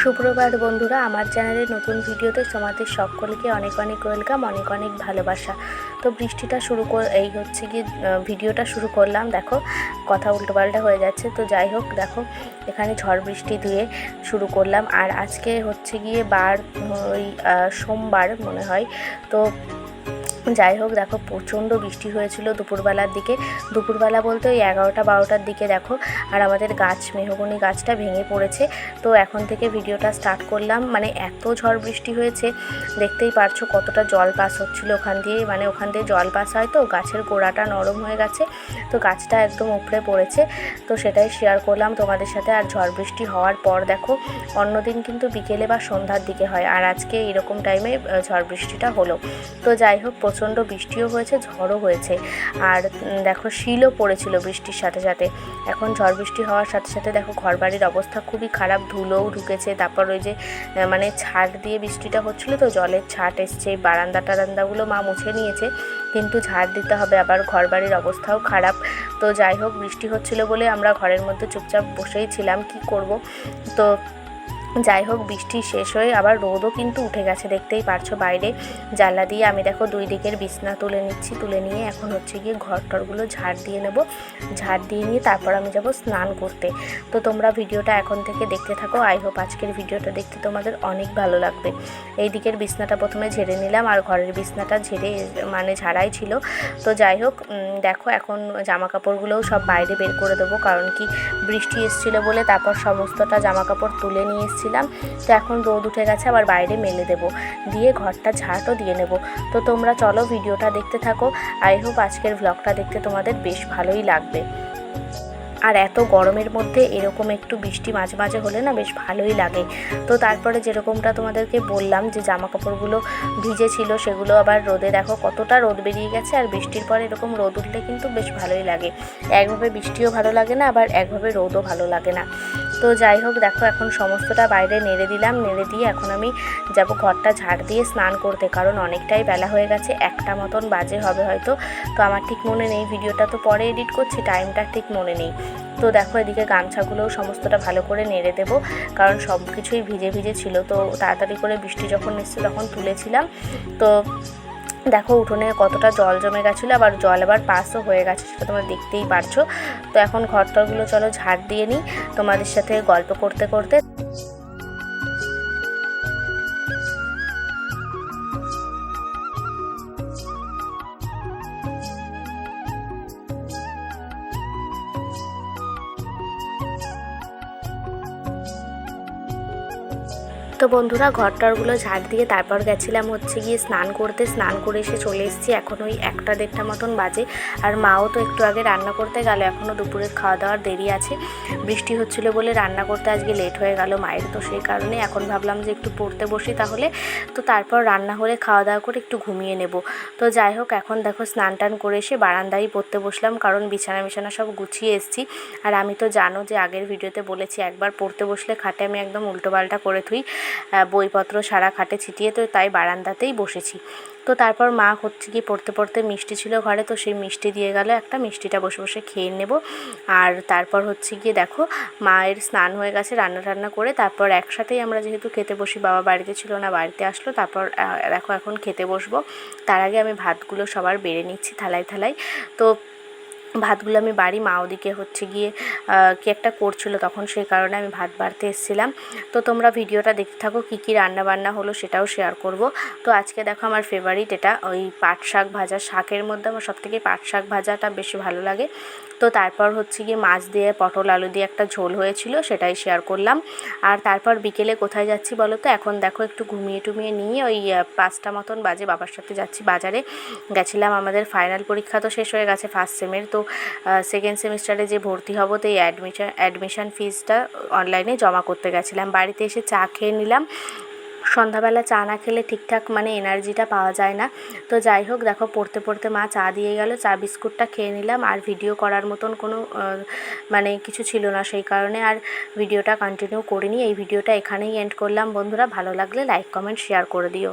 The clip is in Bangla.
সুপ্রভাত বন্ধুরা, আমার চ্যানেলের নতুন ভিডিওতে তোমাদের সকলকে অনেক অনেক ওয়েলকাম, অনেক অনেক ভালোবাসা। তো বৃষ্টিটা শুরু কর এই হচ্ছে গিয়ে ভিডিওটা শুরু করলাম। দেখো, কথা উল্টোপাল্টা হয়ে যাচ্ছে। তো যাই হোক, দেখো, এখানে ঝড় বৃষ্টি দিয়ে শুরু করলাম। আর আজকে হচ্ছে গিয়ে বার ওই সোমবার মনে হয়। তো যাই হোক, দেখো, প্রচণ্ড বৃষ্টি হয়েছিল দুপুরবেলার দিকে। দুপুরবেলা বলতে ওই এগারোটা, বারোটার দিকে দেখো, আর আমাদের গাছ, মেহগনি গাছটা ভেঙে পড়েছে। তো এখন থেকে ভিডিওটা স্টার্ট করলাম। মানে এত ঝড় বৃষ্টি হয়েছে, দেখতেই পারছ কতটা জল পাস হচ্ছিল ওখান দিয়ে। মানে ওখান দিয়ে জল পাস হয় তো, গাছের গোড়াটা নরম হয়ে গেছে, তো গাছটা একদম উপড়ে পড়েছে। তো সেটাই শেয়ার করলাম তোমাদের সাথে। আর ঝড় বৃষ্টি হওয়ার পর দেখো, অন্যদিন কিন্তু বিকেলে বা সন্ধ্যার দিকে হয়, আর আজকে এরকম টাইমে ঝড় বৃষ্টিটা হলো। তো যাই হোক প্রচণ্ড বৃষ্টিও হয়েছে, ঝড়ও হয়েছে। আর দেখো শিলও পড়েছিল বৃষ্টির সাথে সাথে। এখন ঝড় বৃষ্টি হওয়ার সাথে সাথে দেখো ঘরবাড়ির অবস্থা খুবই খারাপ, ধুলোও ঢুকেছে। তারপর ওই যে মানে ছাট দিয়ে বৃষ্টিটা হচ্ছিল তো, জলের ছাট এসছে, বারান্দা টারান্দাগুলো মা মুছে নিয়েছে। কিন্তু ঝাড় দিতে হবে, আবার ঘরবাড়ির অবস্থাও খারাপ। তো যাই হোক, বৃষ্টি হচ্ছিল বলে আমরা ঘরের মধ্যে চুপচাপ বসেই ছিলাম, কি করব? তো যাই হোক, বৃষ্টি শেষ হয়ে আবার রোদও কিন্তু উঠে গেছে, দেখতেই পারছ বাইরে। জানলা দিয়ে আমি দেখো দুই দিকের বিছনা তুলে নিচ্ছি, তুলে নিয়ে এখন হচ্ছে গিয়ে ঘর টরগুলো ঝাড় দিয়ে নেব। ঝাড় দিয়ে নিয়ে তারপর আমি যাব স্নান করতে। তো তোমরা ভিডিওটা এখন থেকে দেখতে থাকো, আই হোপ আজকের ভিডিওটা দেখতে তোমাদের অনেক ভালো লাগবে। এই দিকের বিছনাটা প্রথমে ঝেড়ে নিলাম, আর ঘরের বিছনাটা ঝেড়ে মানে ঝাড়াই ছিল। তো যাই হোক দেখো এখন জামা কাপড়গুলোও সব বাইরে বের করে দেবো, কারণ কি বৃষ্টি এসেছিল বলে তারপর সমস্তটা জামা কাপড় তুলে নিয়ে এসেছিলাম তো এখন রোদ উঠে গেছে, আবার বাইরে মেলে দেবো। দিয়ে ঘরটা ঝাঁটও দিয়ে নেব। তো তোমরা চলো ভিডিওটা দেখতে থাকো। আই হোপ আজকের ব্লগটা দেখতে তোমাদের বেশ ভালোই লাগবে। আর এত গরমের মধ্যে এরকম একটু বৃষ্টি মাঝে মাঝে হলে না বেশ ভালোই লাগে। তো তারপরে যেরকমটা তোমাদেরকে বললাম যে জামা কাপড়গুলো ভিজে ছিল সেগুলো আবার রোদে দেখো কতটা রোদ বেরিয়ে গেছে, আর বৃষ্টির পরে এরকম রোদ উঠলে কিন্তু বেশ ভালোই লাগে। একভাবে বৃষ্টিও ভালো লাগে না, আবার একভাবে রোদও ভালো লাগে না। তো যাই হোক, দেখো এখন সমস্তটা বাইরে নেড়ে দিলাম, নেড়ে দিয়ে এখন আমি যাব ঘরটা ঝাড় দিয়ে স্নান করতে, কারণ অনেকটাই বেলা হয়ে গেছে, একটা মতন বাজে হবে হয়তো। তো আমার ঠিক মনে নেই, ভিডিওটা তো পরে এডিট করছি, টাইমটা ঠিক মনে নেই। তো দেখো এদিকে গামছাগুলোও সমস্তটা ভালো করে নেড়ে দেবো, কারণ সব কিছুই ভিজে ভিজে ছিল। তো তাড়াতাড়ি করে বৃষ্টি যখন এসছে তখন তুলেছিলাম। তো দেখো উঠোনে কতটা জল জমে গেছিল, আবার জল আবার পাসও হয়ে গেছে সেটা তোমরা দেখতেই পারছ। তো এখন ঘরটরগুলো চলো ঝাড় দিয়ে নিই, তোমাদের সাথে গল্প করতে করতে তো বন্ধুরা ঘরটরগুলো ঝাড় দিয়ে তারপর গেছিলাম হচ্ছে গিয়ে স্নান করতে। স্নান করে এসে চলে এসেছি, এখন ওই একটা দেড়টা মতন বাজে। আর মাও তো একটু আগে রান্না করতে গেল এখনও দুপুরে খাওয়া দাওয়ার দেরি আছে। বৃষ্টি হচ্ছিল বলে রান্না করতে আজকে লেট হয়ে গেল মায়ের, তো সেই কারণে এখন ভাবলাম যে একটু পড়তে বসি তাহলে। তো তারপর রান্না হলে খাওয়া দাওয়া করে একটু ঘুমিয়ে নেব। তো যাই হোক, এখন দেখো স্নান টান করে এসে বারান্দায় পড়তে বসলাম, কারণ বিছানা বিছানা সব গুছিয়ে এসেছি। আর আমি তো জানো যে আগের ভিডিওতে বলেছি, একবার পড়তে বসলে খাটে আমি একদম উল্টোপাল্টা করে থুই। বইপত্র, সারা খাটে ছিটিয়ে তো তাই বারান্দাতেই বসেছি। তো তারপর মা হচ্ছে গিয়ে পড়তে পড়তে মিষ্টি ছিল ঘরে, তো সেই মিষ্টি দিয়ে গেল, একটা মিষ্টিটা বসে বসে খেয়ে নেব। আর তারপর হচ্ছে গিয়ে দেখো, মায়ের স্নান হয়ে গেছে, রান্না টান্না করে তারপর একসাথেই আমরা যেহেতু খেতে বসি, বাবা বাড়িতে ছিল না, বাড়িতে আসলো, তারপর দেখো এখন খেতে বসবো। তার আগে আমি ভাতগুলো সবার বেড়ে নিচ্ছি থালায় থালায়। তো ভাতগুলো আমি বাড়ি মা ওদিকে হচ্ছে গিয়ে কি একটা করছিল তখন সেই কারণে আমি ভাত বাড়তে এসেছিলাম। তো তোমরা ভিডিওটা দেখতে থাকো, কী কী রান্নাবান্না হলো সেটাও শেয়ার করব। তো আজকে দেখো আমার ফেভারিট এটা, ওই পাট শাক ভাজা। শাকের মধ্যে আমার সবথেকে পাট শাক ভাজাটা বেশি ভালো লাগে। তো তারপর হচ্ছে গিয়ে মাছ দিয়ে, পটল, আলু দিয়ে একটা ঝোল হয়েছিল, সেটাই শেয়ার করলাম। আর তারপর বিকেলে কোথায় যাচ্ছি বলো তো? এখন দেখো একটু ঘুমিয়ে টুমিয়ে নিয়ে ওই পাঁচটা মতন বাজে বাবার সাথে যাচ্ছি বাজারে। গেছিলাম আমাদের ফাইনাল পরীক্ষা তো শেষ হয়ে গেছে ফার্স্ট সেমের তো সেকেন্ড সেমিস্টারে যে ভর্তি হব তো এই অ্যাডমিশন অ্যাডমিশন ফিজটা অনলাইনে জমা করতে গেছিলাম। বাড়িতে এসে চা খেয়ে নিলাম। সন্ধ্যাবেলা চা না খেলে ঠিকঠাক মানে এনার্জিটা পাওয়া যায় না। তো যাই হোক, দেখো পড়তে পড়তে মা চা দিয়ে গেল, চা বিস্কুটটা খেয়ে নিলাম। আর ভিডিও করার মতন কোনো মানে কিছু ছিল না সেই কারণে। আর ভিডিওটা কন্টিনিউ করিনি, এই ভিডিওটা এখানেই এন্ড করলাম। বন্ধুরা, ভালো লাগলে লাইক কমেন্ট শেয়ার করে দিও।